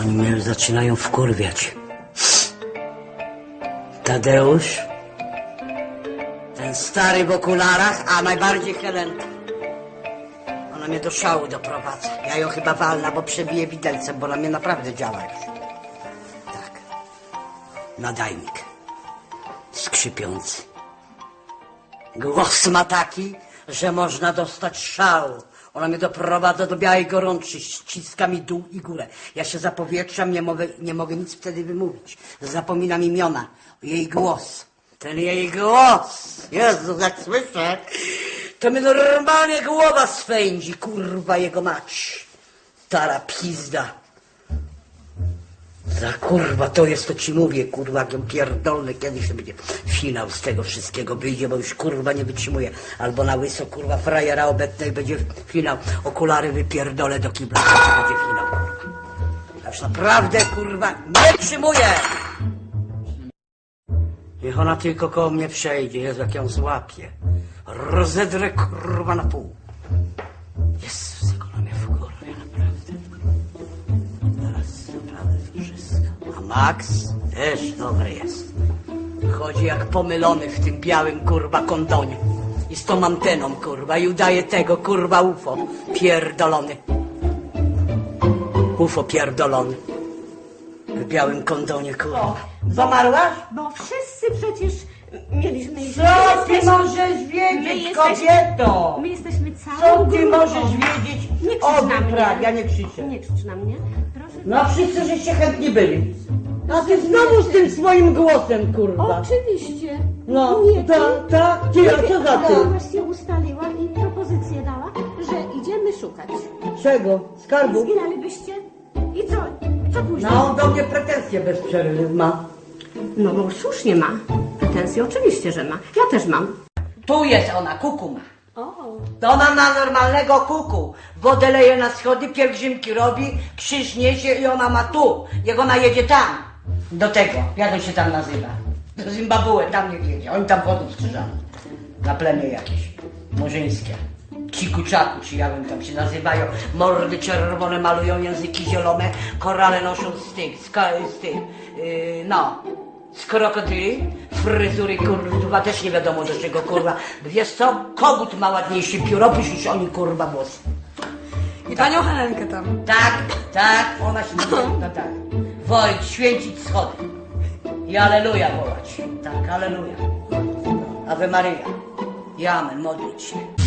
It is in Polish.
Oni mnie zaczynają wkurwiać. Tadeusz, ten stary w okularach, a najbardziej Helenka. Ona mnie do szału doprowadza. Ja ją chyba walna, bo przebiję widelcem, bo na mnie naprawdę działa już. Tak. Nadajnik. Skrzypiący. Głos ma taki, że można dostać szału. Ona mnie doprowadza do białej gorączy, ściska mi dół i górę. Ja się zapowietrzam, nie mogę, nie mogę nic wtedy wymówić. Zapominam imiona, jej głos. Ten jej głos! Jezu, jak słyszę, to mi normalnie głowa swędzi, kurwa jego mać. Stara pizda. Za kurwa, to jest to ci mówię, kurwa, jak ją pierdolny, kiedyś to będzie finał z tego wszystkiego wyjdzie, bo już kurwa nie wytrzymuje. Albo na łyso, kurwa, frajera obetnę i będzie finał. Okulary wypierdolę do kibla, to będzie finał, już naprawdę, kurwa, nie wytrzymuję! Niech ona tylko koło mnie przejdzie, Jezu, jak ją złapie. Rozedrę, kurwa, na pół. Max też dobry jest. Chodzi jak pomylony w tym białym kurwa kondonie. I z tą anteną kurwa i udaje tego kurwa UFO pierdolony. UFO pierdolony. W białym kondonie kurwa. Zamarłaś? Bo wszyscy przecież mieliśmy iść. Co ty jesteśmy- możesz my wiedzieć, jesteśmy- kobieto? My jesteśmy całą Co ty grupą. możesz wiedzieć Nie o krzycz na wyprawie? mnie. Ja nie krzyczę. Nie krzycz na mnie. Proszę. No wszyscy żeście chętni byli. A ty znowu z tym swoim głosem, kurwa. Oczywiście. No, nie, tak, tak, ty, a co za ty? Mama się ustaliła i propozycję dała, że idziemy szukać. Czego? Skarbu? Zginęlibyście? I co? Co później? No on do mnie pretensje bez przerwy ma. No bo słusznie ma. Pretensje oczywiście, że ma. Ja też mam. Tu jest ona, kuku ma. O, To ona ma normalnego kuku. Wodę leje na schody, pielgrzymki robi, krzyż niesie i ona ma tu. Jak ona jedzie tam. Do tego, jak on się tam nazywa? Do Zimbabwe, tam niech jedzie. Oni tam wodą skrzyżają. Na plemię jakieś. Murzyńskie. Cikuczaku, czy jak oni tam się nazywają. Mordy czerwone malują, języki zielone, korale noszą z tych, z, ka- z tych, yy, no, z krokodyli, fryzury kurwa też nie wiadomo do czego kurwa. Wiesz co? Kogut ma ładniejszy pióropusz niż oni kurwa włosy. I panią Helenkę tam. Tak, tak, ona się no tak. Wołać, święcić schody. I aleluja wołać. Tak, aleluja. Ave Maria. I amen, modlić się.